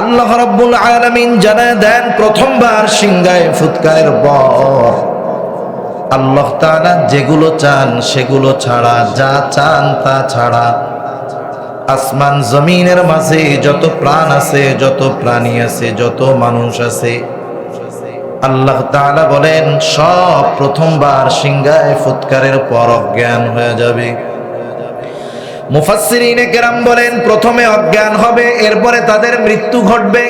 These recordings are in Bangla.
আল্লাহ রাব্বুল আলামিন জানায় দেন প্রথমবার সিংগায় ফুৎকারের পর। আল্লাহ তাআলা যেগুলো চান সেগুলো ছাড়া, যা চান তা ছাড়া। আসমান জমিনের মাঝে যত প্রাণ আছে, যত প্রাণী আছে, যত মানুষ আছে, আল্লাহ তাআলা বলেন, সব প্রথমবার সিংগায় ফুৎকারের পর অজ্ঞান হয়ে যাবে। মুফাসসিরিনে কেরাম বলেন, প্রথমে অজ্ঞান হবে, এরপরে তাদের মৃত্যু ঘটবে।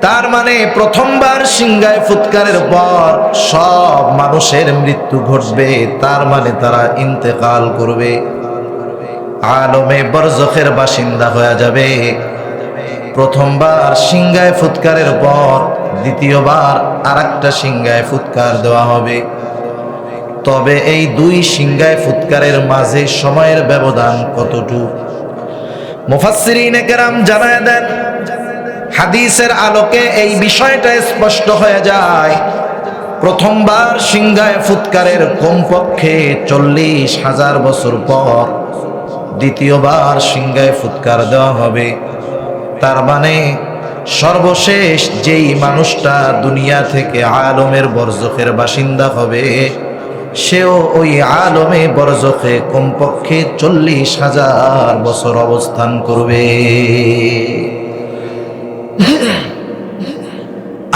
তার মানে প্রথমবার সিংগায় ফুৎকারের পর সব মানুষের মৃত্যু ঘটবে। তার মানে তারা ইন্তেকাল করবে। আলমে বরজখের বাসিন্দা হয়ে যাবে। প্রথমবার সিংগায় ফুৎকারের পর দ্বিতীয়বার আর একটা সিংগায় ফুৎকার দেওয়া হবে। তবে এই দুই সিংগায় ফুৎকারের মাঝে সময়ের ব্যবধান কতটুকু? মুফাসসিরিনে কেরাম জানায় দেন, হাদিসের আলোকে এই বিষয়টা স্পষ্ট হয়ে যায়। প্রথমবার সিংগায় ফুৎকারের কমপক্ষে চল্লিশ হাজার বছর পর দ্বিতীয়বার সিংগায় ফুৎকার দেওয়া হবে। তার মানে সর্বশেষ যেই মানুষটা দুনিয়া থেকে আলমের বর্জকের বাসিন্দা হবে সেও ওই আলমে বরজখে কমপক্ষে চল্লিশ হাজার বছর অবস্থান করবে।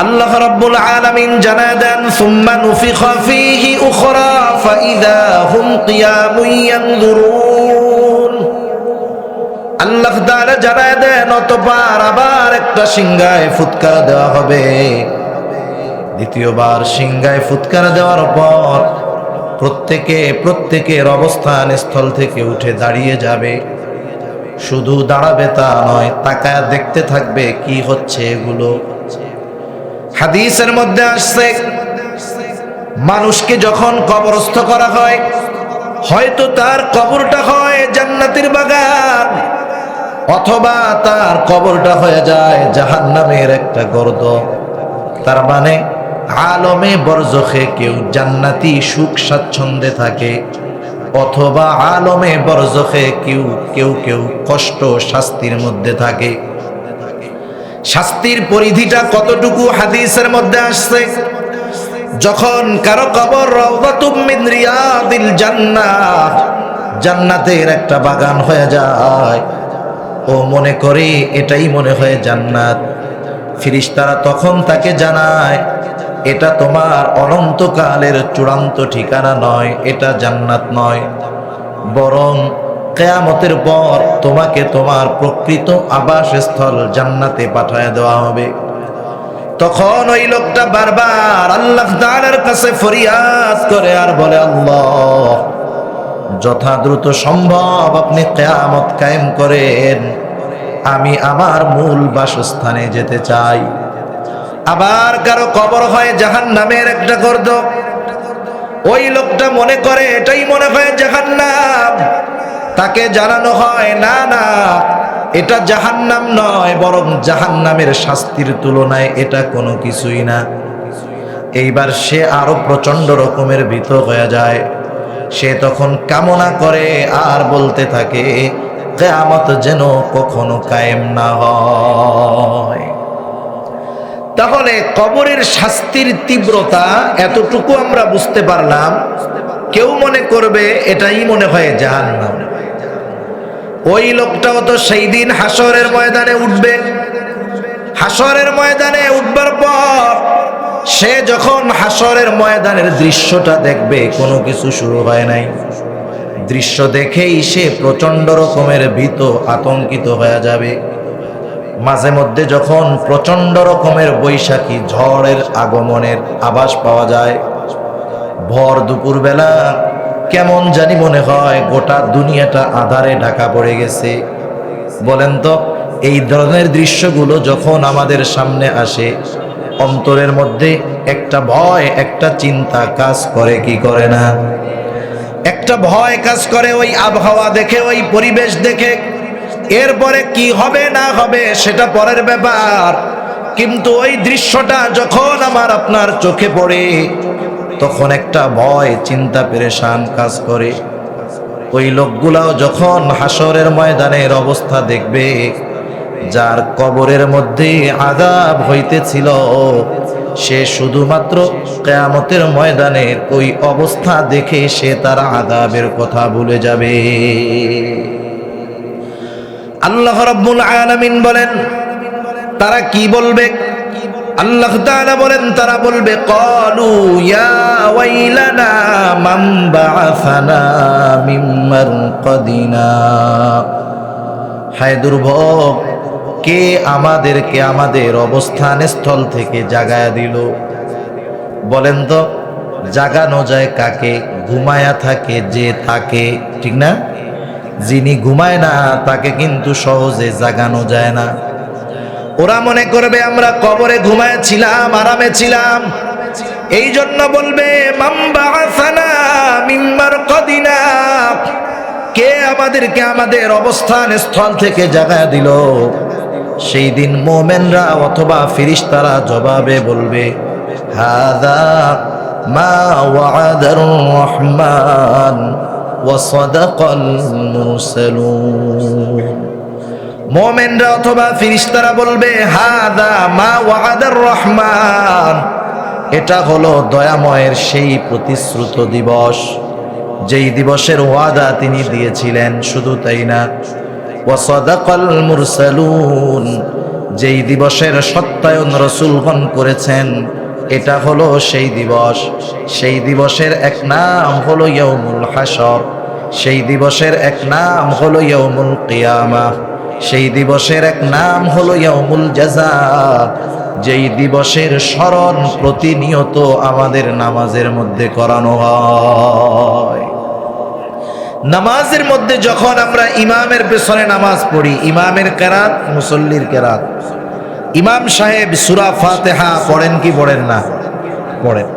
আল্লাহ রাব্বুল আলামিন জানা দেন, সুম্মা নুফিখা ফীহি উখরা ফাইদা হুম কিয়ামুন ইয়ানজুরুন। আল্লাহ তাআলা জানায় দেন অতঃপর আবার একটা সিংহায় ফুৎকার দেওয়া হবে। দ্বিতীয়বার সিংহায় ফুৎকার দেওয়ার পর প্রত্যেকে, প্রত্যেকের অবস্থান স্থল থেকে উঠে দাঁড়িয়ে যাবে। শুধু দাঁড়াবে তা নয়, তাকায় দেখতে থাকবে কি হচ্ছে এগুলো। হাদিসের মধ্যে আসছে, মানুষকে যখন কবরস্থ করা হয়, হয়তো তার কবরটা হয় জান্নাতের বাগান, অথবা তার কবরটা হয়ে যায় জাহান্নামের একটা গর্দ তার মানে আলমে বরজখে কেউ জান্নাতি সুখ স্বাচ্ছন্দ্যে থাকে, অথবা আলমে বরজখে কেউ কেউ কেউ কষ্ট শাস্তির মধ্যে থাকে। শাস্তির পরিধিটা কতটুকু হাদিসের মধ্যে আসছে? যখন কারও কবর রওদাতুম মিন রিয়াদিল জান্নাহ, জান্নাতের একটা বাগান হয়ে যায়। ও মনে করে এটাই মনে হয় জান্নাত। ফিরিস্তারা তখন তাকে জানায় এটা তোমার অনন্তকালের চূড়ান্ত ঠিকানা নয়, এটা জান্নাত নয়। বরং কেয়ামতের পর তোমাকে তোমার প্রকৃত আবাসস্থল জান্নাতে পাঠায় দেওয়া হবে। তখন ওই লোকটা বারবার আল্লাহ তাআলার কাছে ফরিয়াদ করে আর বলে, আল্লাহ যথা দ্রুত সম্ভব আপনি কেয়ামত কায়েম করেন। আমি আমার মূল বাসস্থানে যেতে চাই। আবার কারও কবর হয় জাহান নামের একটা গর্দ ওই লোকটা মনে করে এটাই মনে হয় জাহান্নাম। তাকে জানানো হয়, না না, এটা জাহান্নাম নয়, বরং জাহান্নামের শাস্তির তুলনায় এটা কোনো কিছুই না। এইবার সে আরও প্রচণ্ড রকমের ভীত হয়ে যায়। সে তখন কামনা করে, আর বলতে থাকে, কেয়ামত যেন কখনো কায়েম না হয়। তাহলে কবরের শাস্তির তীব্রতা এতটুকু আমরা বুঝতে পারলাম। কেউ মনে করবে এটাই মনে হয় জাহান্নাম। ওই লোকটাও তো সেই দিন হাসরের ময়দানে উঠবে। হাসরের ময়দানে উঠবার পর সে যখন হাসরের ময়দানের দৃশ্যটা দেখবে, কোনো কিছু শুরু হয় নাই। দৃশ্য দেখেই সে প্রচণ্ড রকমের ভীত, আতঙ্কিত হয়ে যাবে। মাঝে মধ্যে যখন প্রচণ্ড রকমের বৈশাখী ঝড়ের আগমনের আভাস পাওয়া যায়, ভর দুপুরবেলা কেমন জানি মনে হয় গোটা দুনিয়াটা আধারে ঢাকা পড়ে গেছে। বলেন তো, এই ধরনের দৃশ্যগুলো যখন আমাদের সামনে আসে, অন্তরের মধ্যে একটা ভয়, একটা চিন্তা কাজ করে কি করে না? একটা ভয় কাজ করে ওই আবহাওয়া দেখে, ওই পরিবেশ দেখে এরপরে কি হবে না হবে সেটা পরের ব্যাপার। কিন্তু ওই দৃশ্যটা যখন আমার আপনার চোখে পড়ে, তখন একটা ভয়, চিন্তা, পেরেশান কাজ করে। ওই লোকগুলাও যখন হাসরের ময়দানের অবস্থা দেখবে, যার কবরের মধ্যে আদাব হইতেছিল, সে শুধুমাত্র কেয়ামতের ময়দানের ওই অবস্থা দেখে সে তার আদাবের কথা ভুলে যাবে। আল্লাহ রাব্বুল আলামিন বলেন, তারা কি বলবে? আল্লাহ তাআলা বলেন, তারা বলবে ক্বালু ইয়া ওয়াইলানা মান বাআসানা মিন মারকাদিনা। হায় দুর্ভোগ, কে আমাদেরকে আমাদের অবস্থান স্থল থেকে জাগায়া দিল? বলেন তো, জাগানো যায় কাকে, ঘুমায়া থাকে যে থাকে ঠিক না? যিনি ঘুমায় না, তাকে কিন্তু সহজে জাগানো যায় না। ওরা মনে করবে, আমরা কবরে ঘুমায়াছিলাম, আরামে ছিলাম। এই জন্য বলবে কে আমাদেরকে আমাদের অবস্থান স্থল থেকে জাগায় দিল? সেই দিন মোমেনরা অথবা ফিরিস্তারা জবাবে বলবে হাদা মা ওয়াদার রহমান। ওয়াসাদাকাল মুরসালুন। মোমেনরা অথবা ফিরিস্তারা বলবে, হাদা মা ওয়াদার রহমান। এটা হলো দয়াময়ের সেই প্রতিশ্রুত দিবস, যেই দিবসের ওয়াদা তিনি দিয়েছিলেন, শুধু তাই না। ওয়াসাদাকাল মুরসালুন, যেই দিবসের সত্যায়ন রসুলগণ করেছেন এটা হলো সেই দিবস। সেই দিবসের এক নাম হলো ইয়ৌমুল হাসর সেই দিবসের এক নাম হলো ইয়ৌমুল কিয়ামা। সেই দিবসের এক নাম হলো ইয়ৌমুল জাজা যেই দিবসের স্মরণ প্রতিনিয়ত আমাদের নামাজের মধ্যে করানো হয়। নামাজের মধ্যে যখন আমরা ইমামের পেছনে নামাজ পড়ি, ইমামের কেরাত, মুসল্লির কেরাত। ইমাম সাহেব সুরা ফাতেহা পড়েন কি পড়েন না? পড়েন।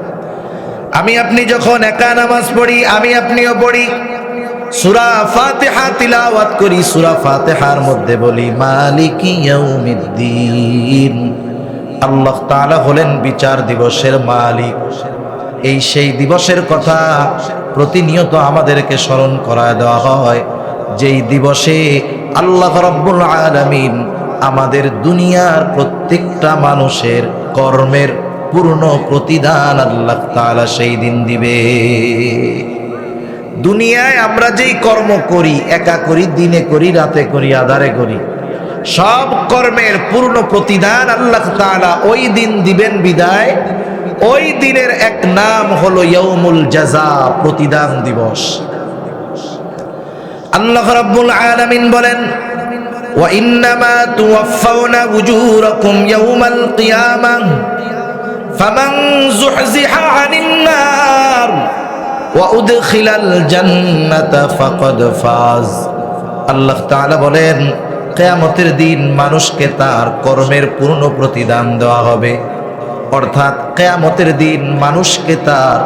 আমি আপনি যখন একা নামাজ পড়ি, আমি আপনিও পড়ি। সুরা ফাতেহা তিলাওয়াত করি, সুরা ফাতেহার মধ্যে বলি, মালিকি আল্লাহ তাআলা হলেন বিচার দিবসের মালিক। এই সেই দিবসের কথা প্রতিনিয়ত আমাদেরকে স্মরণ করায় দেওয়া হয়, যেই দিবসে আল্লাহ রব্বুল আলামিন আমাদের দুনিয়ার প্রত্যেকটা মানুষের কর্মের পূর্ণ প্রতিদান আল্লাহ তাআলা সেই দিন দিবে। দুনিয়ায় আমরা যেই কর্ম করি, একা করি, দিনে করি, রাতে করি, আধারে করি, সব কর্মের পূর্ণ প্রতিদান আল্লাহ তাআলা ওই দিন দিবেন বিদায়। ওই দিনের এক নাম হলো ইয়ৌমুল জাজা, প্রতিদান দিবস। আল্লাহ রাব্বুল আলামিন বলেন وإنما توفون أجوركم يوم القيامة فمن زحزح عن النار وأدخل الجنة فقد فاز আল্লাহ তাআলা বলেন কেয়ামতের দিন মানুষকে তার কর্মের পূর্ণ প্রতিদান দেওয়া হবে অর্থাৎ কেয়ামতের দিন মানুষকে তার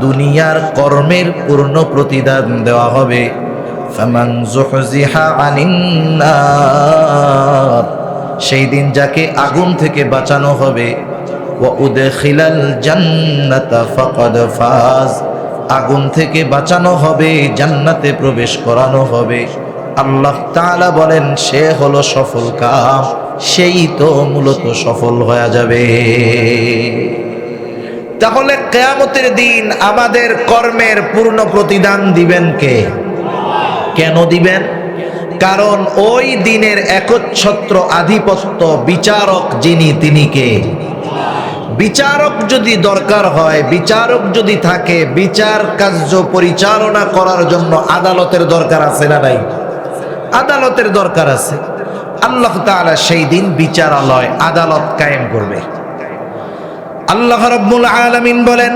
দুনিয়ার কর্মের পূর্ণ প্রতিদান দেওয়া হবে ফামান জুহজিহা আনিন সেই দিন যাকে আগুন থেকে বাঁচানো হবে, ওয়া উদখিলাল জান্নাতা ফাকাদ ফাজ, আগুন থেকে বাঁচানো হবে, জান্নাতে প্রবেশ করানো হবে। আল্লাহ তাআলা বলেন, সে হলো সফল কাম, সেই তো মূলত সফল হয়ে যাবে। তাহলে কেয়ামতের দিন আমাদের কর্মের পূর্ণ প্রতিদান দিবেন কে? কেন দিবেন? কারণ ওই দিনের একচ্ছত্র আধিপত্য বিচারক যিনি, তিনি কে? বিচারক যদি দরকার হয়, বিচারক যদি থাকে, বিচার কার্য পরিচালনা করার জন্য আদালতের দরকার আছে না নাই? আদালতের দরকার আছে। আল্লাহ তাআলা সেই দিন বিচারালয়, আদালত কায়েম করবে। আল্লাহ রাব্বুল আলামিন বলেন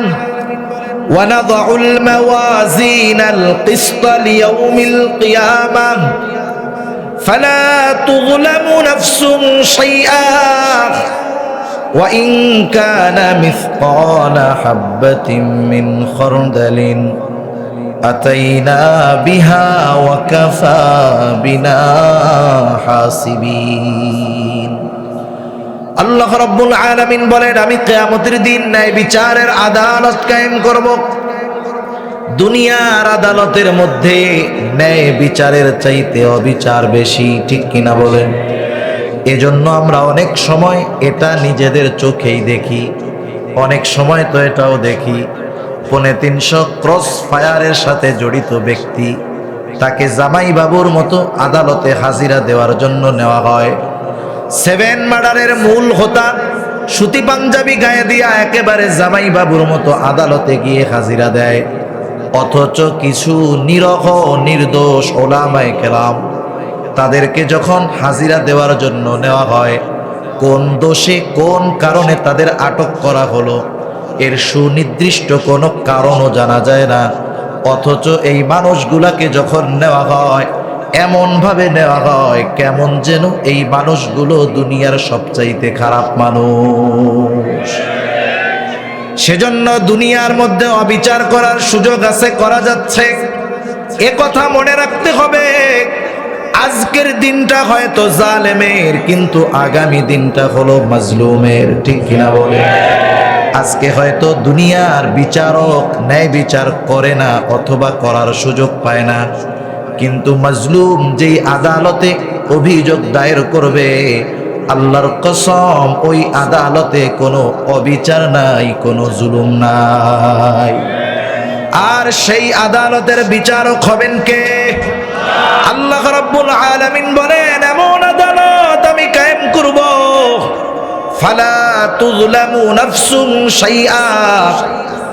ونضع الموازين القسط ليوم القيامة. فلا تظلم نفس شيئا. وإن كان مثقال حبة من خردل أتينا بها وكفى بنا حاسبين. আল্লাহ রব্বুল আলামিন বলেন, আমি কেয়ামতের দিন ন্যায় বিচারের আদালত কায়েম করব। দুনিয়ার আদালতের মধ্যে ন্যায় বিচারের চাইতে অবিচার বেশি, ঠিক কিনা বলেন? এজন্য আমরা অনেক সময় এটা নিজেদের চোখেই দেখি। অনেক সময় তো এটাও দেখি পনে তিনশো ক্রস ফায়ারের সাথে জড়িত ব্যক্তি, তাকে জামাই বাবুর মতো আদালতে হাজিরা দেওয়ার জন্য নেওয়া হয়। সেভেন মার্ডারের মূল হোতা, সুতি পাঞ্জাবি গায়ে দিয়া একেবারে জামাই বাবুর মতো আদালতে গিয়ে হাজিরা দেয়। অথচ কিছু নিরহ, নির্দোষ ওলামায় কেলাম তাদেরকে যখন হাজিরা দেওয়ার জন্য নেওয়া হয়, কোন দোষে কোন কারণে তাদের আটক করা হলো, এর সুনির্দিষ্ট কোনো কারণও জানা যায় না। অথচ এই মানুষগুলাকে যখন নেওয়া হয় এমনভাবে নেওয়া হয়, কেমন যেন এই মানুষগুলো দুনিয়ার সবচাইতে খারাপ মানুষ। সেজন্য দুনিয়ার মধ্যে অবিচার করার সুযোগ আছে, করা যাচ্ছে। এ কথা মনে রাখতে হবে, আজকের দিনটা হয়তো জালেমের, কিন্তু আগামী দিনটা হলো মাজলুমের, ঠিক কিনা বলে? আজকে হয়তো দুনিয়ার বিচারক ন্যায় বিচার করে না, অথবা করার সুযোগ পায় না। কিন্তু মাজলুম যেই আদালতে অভিযোগ দায়ের করবে, আল্লাহর কসম ওই আদালতে কোনো অবিচার নাই, কোনো জুলুম নাই। আর সেই আদালতের বিচারক হবেন কে? আল্লাহ রাব্বুল আলামিন বলেন, এমন আদালত ফালা তুযলামু নাফসুন শাইআ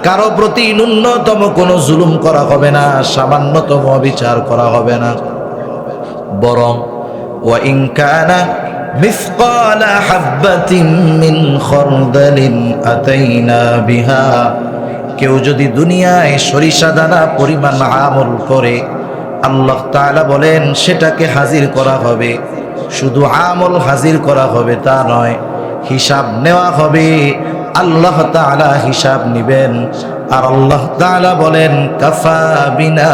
কারো প্রতি ন্যূনতম কোনো জুলুম করা হবে না সামান্যতম বিচার করা হবে না বরং ওয়া ইন কানা مثقال حبة من خردل أتينا بها কেউ যদি দুনিয়ায় সরিষা দানা পরিমাণ আমল করে আল্লাহ তাআলা বলেন সেটাকে হাজির করা হবে শুধু আমল হাজির করা হবে তা নয় হিসাব নেওয়া হবে। আল্লাহ তাআলা হিসাব নিবেন। আর আল্লাহ তালা বলেন, কাফা বিনা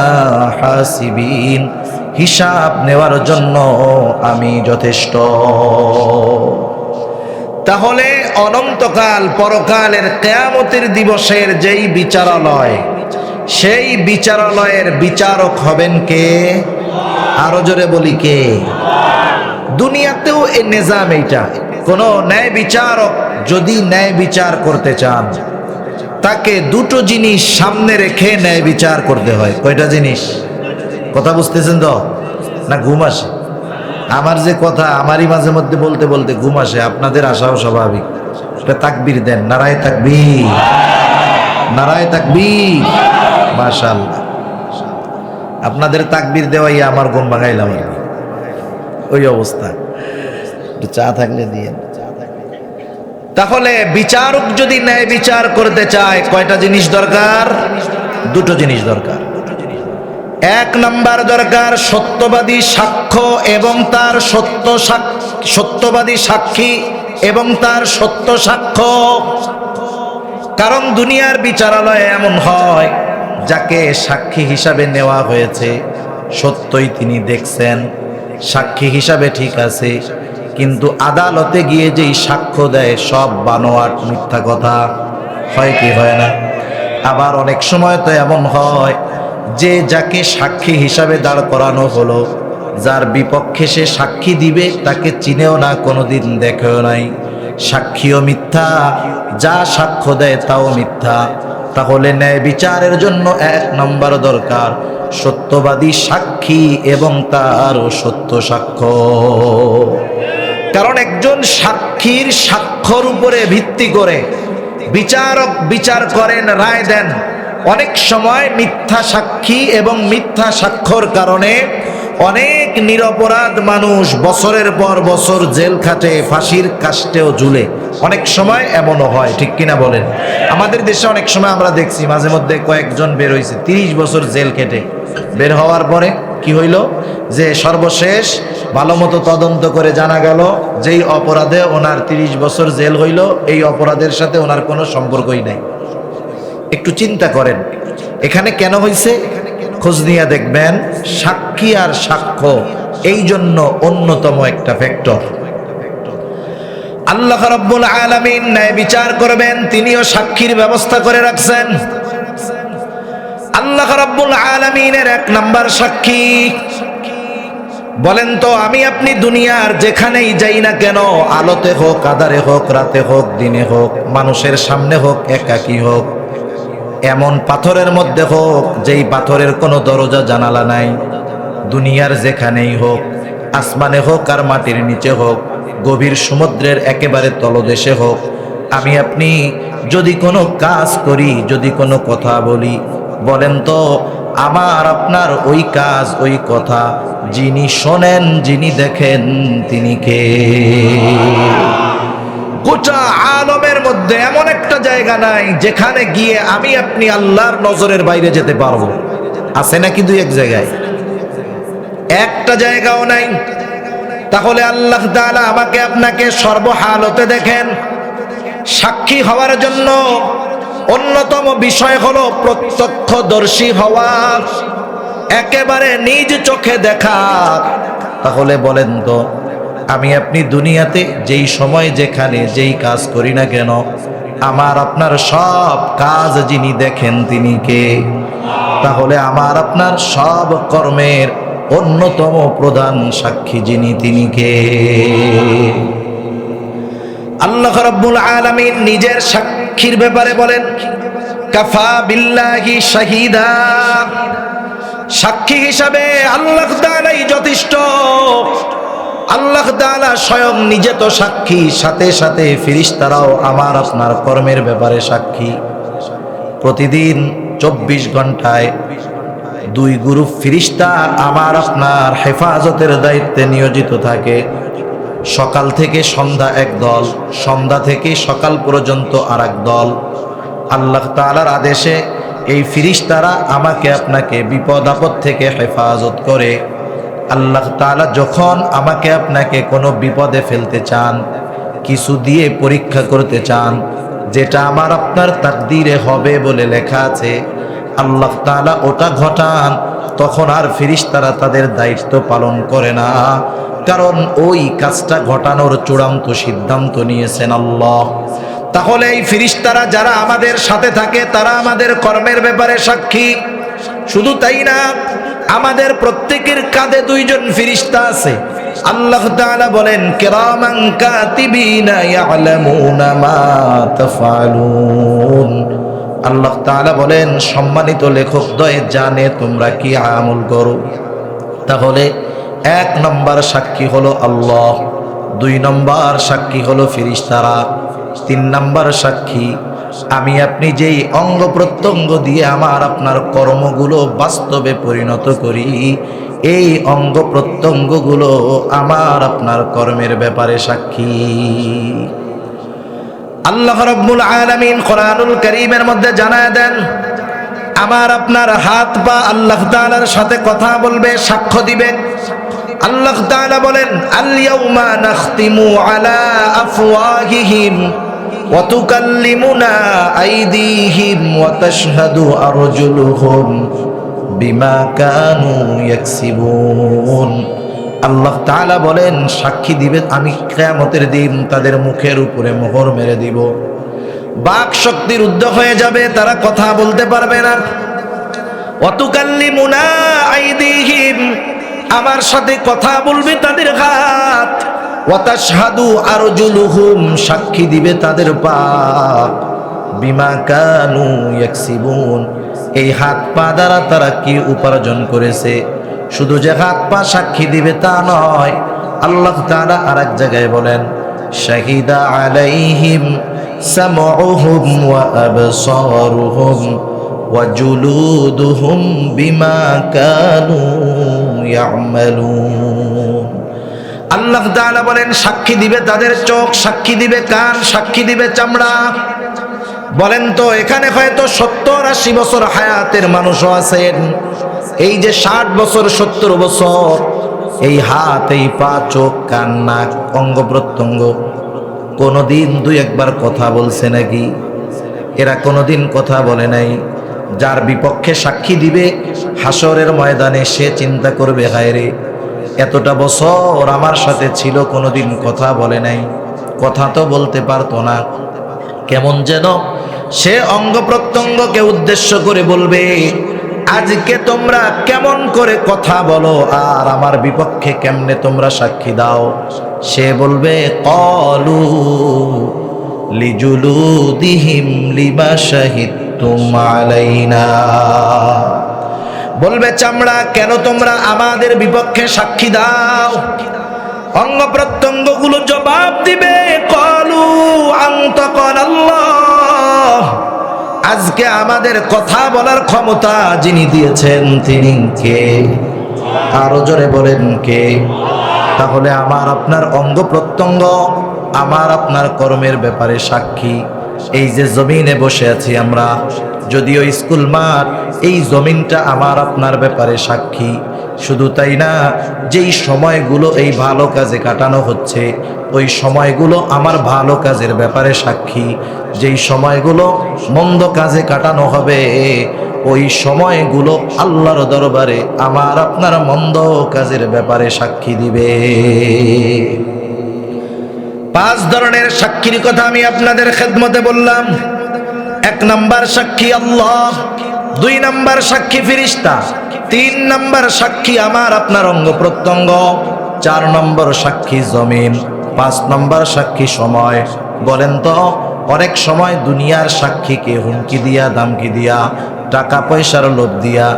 হাসিবিন। হিসাব নেওয়ার জন্য আমি যথেষ্ট। তাহলে অনন্তকাল পরকালের কেয়ামতের দিবসের যেই বিচারালয়, সেই বিচারালয়ের বিচারক হবেন কে? আরও জোরে বলি কে? দুনিয়াতেও এই নিজাম এইটা। কোন ন্যায় বিচারক যদি ন্যায় বিচার করতে চান, তাকে দুটো জিনিস সামনে রেখে ন্যায় বিচার করতে হয়। কয়টা জিনিস? কথা বুঝতেছেন তো? না ঘুম আসে? আমার যে কথা আমারই মাঝে মধ্যে বলতে বলতে ঘুম আসে, আপনাদের আশাও স্বাভাবিক। একটা তাকবির দেন, নারায় তাকবীর। নারায় তাকবীর। মাশাআল্লাহ। আপনাদের তাকবির দেওয়াই আমার ঘুম ভাঙাইলাম ওই অবস্থা। একটু চা থাকলে দিয়ে তাহলে বিচারক যদি ন্যায় বিচার করতে চায়, কয়টা জিনিস দরকার? দুটো জিনিস দরকার। এক নাম্বার দরকার, সত্যবাদী সাক্ষ্য এবং তার সত্য সত্যবাদী সাক্ষী এবং তার সত্য সাক্ষ্য। কারণ দুনিয়ার বিচারালয়ে এমন হয়, যাকে সাক্ষী হিসাবে নেওয়া হয়েছে। সত্যই তিনি দেখছেন, সাক্ষী হিসাবে ঠিক আছে কিন্তু আদালতে গিয়ে যেই সাক্ষ্য দেয়, সব বানোয়াট মিথ্যা কথা। হয় কি, হয় না? আবার অনেক সময় তো এমন হয়, যে যাকে সাক্ষী হিসাবে দাঁড় করানো হলো, যার বিপক্ষে সে সাক্ষী দিবে, তাকে চিনেও না, কোনোদিন দেখেও নাই। সাক্ষীও মিথ্যা, যা সাক্ষ্য দেয় তাও মিথ্যা। তাহলে ন্যায় বিচারের জন্য এক নম্বর দরকার, সত্যবাদী সাক্ষী এবং তার সত্য সাক্ষ্য। কারণ একজন সাক্ষীর সাক্ষ্যর উপরে ভিত্তি করে বিচারক বিচার করেন, রায় দেন। অনেক সময় মিথ্যা সাক্ষী এবং মিথ্যা সাক্ষ্যর কারণে অনেক নিরপরাধ মানুষ বছরের পর বছর জেল খাটে, ফাঁসির কাস্টেও ঝুলে। অনেক সময় এমনও হয়, ঠিক কিনা বলেন? আমাদের দেশে অনেক সময় আমরা দেখছি, মাঝে মধ্যে কয়েকজন বের হয়েছে তিরিশ বছর জেল খেটে। বের হওয়ার পরে কি হইল? যে সর্বশেষ ভালো মতো তদন্ত করে জানা গেল, যেই অপরাধে ওনার তিরিশ বছর জেল হইল, এই অপরাধের সাথে ওনার কোনো সম্পর্কই নাই। একটু চিন্তা করেন, এখানে কেন হয়েছে খোঁজ নিয়ে দেখবেন, সাক্ষী আর সাক্ষ্য, এই জন্য অন্যতম একটা ফ্যাক্টর আল্লাহ রাব্বুল আলামিন ন্যায় বিচার করবেন, তিনিও সাক্ষীর ব্যবস্থা করে রাখছেন। আল্লাহ রাব্বুল আলামিনের এক নাম্বার সাক্ষী বলেন তো, আমি আপনি দুনিয়ার যেখানেই যাই না কেন, আলোতে হোক, আধারে হোক, রাতে হোক, দিনে হোক, মানুষের সামনে হোক, একাকী হোক, এমন পাথরের মধ্যে হোক, যেই পাথরের কোনো দরজা, জানালা নাই। দুনিয়ার যেখানেই হোক, আসমানে হোক আর মাটির নিচে হোক, গভীর সমুদ্রের একেবারে তলদেশে হোক, আমি আপনি যদি কোনো কাজ করি, যদি কোনো কথা বলি, বলেন তো আমার আপনার ওই কাজ, ওই কথা যিনি শোনেন, যিনি দেখেন, তিনি কে? গোটা আলমের মধ্যে এমন একটা জায়গা নাই যেখানে গিয়ে আমি আপনি আল্লাহর নজরের বাইরে যেতে পারব। আছে নাকি দুই এক জায়গায়? একটা জায়গাও নাই। তাহলে আল্লাহ তাআলা আমাকে আপনাকে সর্বহালতে দেখেন, সাক্ষী হওয়ার জন্য অন্যতম বিষয় হলো প্রত্যক্ষদর্শী হওয়া। একেবারে নিজ চোখে দেখা। তাহলে বলেন তো, আমি আপনি দুনিয়াতে যেই সময় যেখানে যেই কাজ করি না কেন, আমার আপনার সব কাজ যিনি দেখেন তিনি কে? তাহলে আমার আপনার সব কর্মের অন্যতম প্রধান সাক্ষী যিনি তিনি কে? আল্লাহ রাব্বুল আলামিন নিজের সাক্ষীর ব্যাপারে বলেন, কাফা বিল্লাহি শাহিদা। সাক্ষী হিসাবে আল্লাহ তাআলাই যথেষ্ট। আল্লাহ তাআলা স্বয়ং নিজে তো সাক্ষী, সাথে সাথে ফিরিস্তারাও আমার আপনার কর্মের ব্যাপারে সাক্ষী। প্রতিদিন চব্বিশ ঘন্টায় দুই গ্রুপ ফিরিস্তা আমার আপনার হেফাজতের দায়িত্বে নিয়োজিত থাকে। সকাল থেকে সন্ধ্যা এক দল, সন্ধ্যা থেকে সকাল পর্যন্ত আর দল। আল্লাহ তালার আদেশে এই ফিরিস্তারা আমাকে আপনাকে বিপদ আপদ থেকে হেফাজত করে। আল্লাহ তালা যখন আমাকে আপনাকে কোনো বিপদে ফেলতে চান, কিছু দিয়ে পরীক্ষা করতে চান, যেটা আমার আপনার তাকদিরে হবে বলে লেখা আছে, আল্লাহ তালা ওটা ঘটান। তখন আর ফিরিস্তারা তাদের দায়িত্ব পালন করে না। কারণ ওই কাজটা ঘটানোর চূড়ান্ত সিদ্ধান্ত নিয়েছেন আল্লাহ। তাহলে এই ফিরিস্তারা যারা আমাদের সাথে থাকে, তারা আমাদের কর্মের ব্যাপারে সাক্ষী। শুধু তাই না, আমাদের প্রত্যেকের কাঁধে দুইজন ফিরিস্তা আছে। আল্লাহ বলেন, কিরামান কাতিবিনা মা আল্লাহ তাআলা বলেন, সম্মানিত লেখক দয়ে জানে তোমরা কি আমল করো। তাহলে এক নম্বর সাক্ষী হলো আল্লাহ, দুই নম্বর সাক্ষী হলো ফিরিস্তারা তিন নম্বর সাক্ষী, আমি আপনি যেই অঙ্গ প্রত্যঙ্গ দিয়ে আমার আপনার কর্মগুলো বাস্তবে পরিণত করি, এই অঙ্গ প্রত্যঙ্গগুলো আমার আপনার কর্মের ব্যাপারে সাক্ষী। আল্লাহ রব্বুল আলামিন কোরআনুল করিমের মধ্যে জানায় দেন, আমার আপনার হাত পা আল্লাহ তাআলার সাথে কথা বলবে, সাক্ষ্য দিবে। আল্লাহ তাআলা বলেন, আল ইয়াউমা নাখতিমু আলা আফওয়াহিহিম ওয়া তুকাল্লিমুনা আইদিহিম ওয়া তাশহাদু আরজুলুহুম বিমা কানু ইয়াকসিবুন। আল্লাহ তাআলা বলেন, সাক্ষী দিবে, আমি কিয়ামতের দিন তাদের মুখের উপরে মোহর মেরে দিব। বাক শক্তির রুদ্ধ হয়ে যাবে, তারা কথা বলতে পারবে না। অতুকাল্লিমুনা আইদিহিম, আমার সাথে কথা বলবে তাদের হাত। ওয়াতাশহাদু আরজুলুহুম, সাক্ষী দিবে তাদের পাপ বিমা কানু ইয়াকসিবুন, এই হাত পা দ্বারা তারা কি উপার্জন করেছে? শুধু যে হাত পা সাক্ষী দিবে তা নয়, আল্লাহ তাআলা আর এক জায়গায় বলেন, শাহিদা আলাইহিম সামউহুম ওয়া আবসারুহুম ওয়া জুলুদুহুম বিমা কানু ইয়ামালুন। আল্লাহ তাআলা বলেন, সাক্ষী দিবে তাদের চোখ, সাক্ষী দিবে কান, সাক্ষী দিবে চামড়া। বলেন তো, এখানে হয়তো সত্তর আশি বছর হায়াতের মানুষও আছেন। এই যে ষাট বছর, সত্তর বছর, এই হাত, এই পা, চোখ, কান, নাক, অঙ্গ, প্রত্যঙ্গ, কোনোদিন দুই একবার কথা বলছে নাকি? এরা কোনোদিন কথা বলে নাই। যার বিপক্ষে সাক্ষী দিবে হাসরের ময়দানে, সে চিন্তা করবে হায়রে এতটা বছর আমার সাথে ছিল, কোনোদিন কথা বলে নাই। কথা তো বলতে পারতো না। কেমন যেন সে অঙ্গ প্রত্যঙ্গকে উদ্দেশ্য করে বলবে আজকে তোমরা কেমন করে কথা বলো, আর আমার বিপক্ষে কেমনে তোমরা সাক্ষী দাও? সে বলবে, কলু লিজুলুদিহিম লিমা শাহিদতুম আলাইনা। বলবে, চামড়া, কেন তোমরা আমাদের বিপক্ষে সাক্ষী দাও? অঙ্গ প্রত্যঙ্গগুলো জবাব দিবে, কলু আন্তকল আল্লাহ আজকে আমাদের কথা বলার ক্ষমতা যিনি দিয়েছেন, তিনি কে? আরও জোরে বলেন কে? তাহলে আমার আপনার অঙ্গ প্রত্যঙ্গ, আমার আপনার কর্মের ব্যাপারে সাক্ষী। এই যে জমিনে বসে আছি আমরা, যদিও স্কুল মাঠ, এই জমিনটা আমার আপনার ব্যাপারে সাক্ষী। শুধু তাই না, যেই সময়গুলো এই ভালো কাজে কাটানো হচ্ছে, ওই সময়গুলো আমার ভালো কাজের ব্যাপারে সাক্ষী। যেই সময়গুলো মন্দ কাজে কাটানো হবে, ওই সময়গুলো আল্লাহর দরবারে আমার আপনার মন্দ কাজের ব্যাপারে সাক্ষী দিবে। পাঁচ ধরনের সাক্ষীর কথা আমি আপনাদের খেদমতে বললাম। এক নাম্বার সাক্ষী আল্লাহ, দুই নাম্বার সাক্ষী ফিরিস্তা তিন নম্বর সাক্ষী আমার, আপনার অঙ্গ প্রত্যঙ্গ। চার নম্বর সাক্ষী জমিন, পাঁচ নম্বর সাক্ষী সময়। বলেন তো, অনেক সময় দুনিয়ার সাক্ষীকে হুমকি দিয়া, দামকি দিয়া, টাকা পয়সার লোভ দিয়া,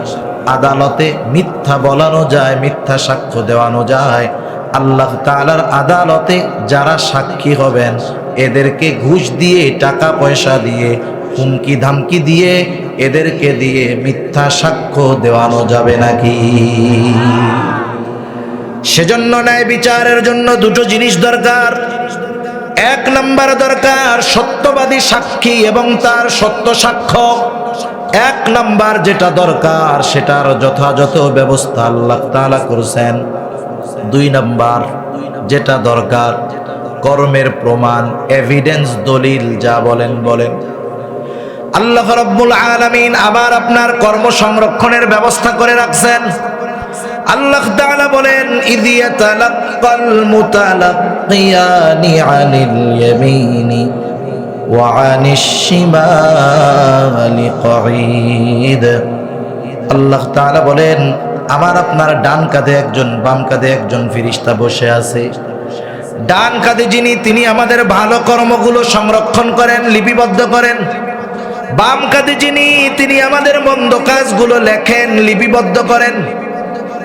আদালতে মিথ্যা বলানো যায়, মিথ্যা সাক্ষ্য দেওয়ানো যায়। আল্লাহ তাআলার আদালতে যারা সাক্ষী হবেন, এদেরকে ঘুষ দিয়ে, টাকা পয়সা দিয়ে হুমকি ধামকি দিয়ে এদেরকে দিয়ে মিথ্যা সাক্ষ্য দেওয়ানো যাবে নাকি? সেজন্য ন্যায় বিচারের জন্য দুটো জিনিস দরকার। এক নাম্বার দরকার সত্যবাদী সাক্ষী এবং তার সত্য সাক্ষ্য। এক নাম্বার যেটা দরকার সেটার যথাযথ ব্যবস্থা আল্লাহ তাআলা করেছেন। দুই নাম্বার যেটা দরকার কর্মের প্রমাণ এভিডেন্স দলিল, যা বলেন বলেন। আল্লাহ রব্বুল আলামিন আবার আপনার কর্ম সংরক্ষণের ব্যবস্থা করে রাখছেন। আল্লাহ তাআলা বলেন ইদিয়া তালাক্কাল মুতালাক্কিয়ানি আনিল ইয়ামিনি ওয়া আনিশ শিমালি আল্লাহ তাআলা বলেন, আমার আপনার ডান কাঁধে একজন, বাম কাঁধে একজন ফিরিস্তা বসে আছে। ডান কাঁধে যিনি, তিনি আমাদের ভালো কর্মগুলো সংরক্ষণ করেন, লিপিবদ্ধ করেন। বাম কাঁধে যিনি, তিনি আমাদের মন্দ কাজগুলো লেখেন, লিপিবদ্ধ করেন।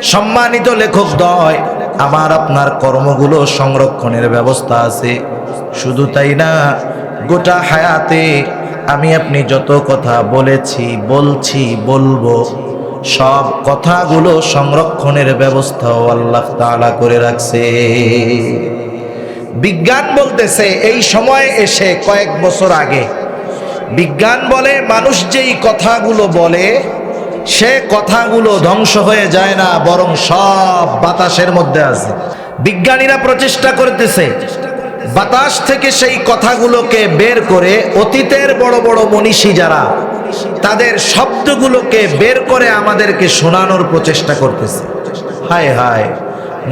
সম্মানিত লেখক দয়, আমার আপনার কর্মগুলো সংরক্ষণের ব্যবস্থা আছে। শুধু তাই না, গোটা হায়াতে আমি আপনি যত কথা বলেছি, বলছি, বলব, সব কথাগুলো সংরক্ষণের ব্যবস্থাও আল্লাহ তাআলা করে রাখছে। বিজ্ঞান বলতেছে, এই সময় এসে কয়েক বছর আগে বিজ্ঞান বলে, মানুষ যেই কথাগুলো বলে, সে কথাগুলো ধ্বংস হয়ে যায় না, বরং সব বাতাসের মধ্যে আছে। বিজ্ঞানীরা প্রচেষ্টা করতেছে, বাতাস থেকে সেই কথাগুলোকে বের করে, অতীতের বড় বড় মনীষী যারা, তাদের শব্দগুলোকে বের করে আমাদেরকে শোনানোর প্রচেষ্টা করতেছে। হায় হায়,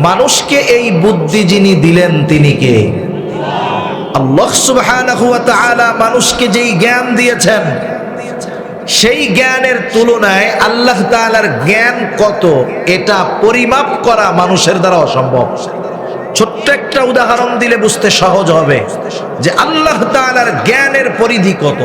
মানুষকে এই বুদ্ধি যিনি দিলেন তিনি কে? আল্লাহ সুবহানাহু ওয়া তাআলা মানুষকে যেই জ্ঞান দিয়েছেন, সেই জ্ঞানের তুলনায় আল্লাহ তাআলার জ্ঞান কত, এটা পরিমাপ করা মানুষের দ্বারা অসম্ভব। ছোট্ট একটা উদাহরণ দিলে বুঝতে সহজ হবে যে আল্লাহ তাআলার জ্ঞানের পরিধি কত।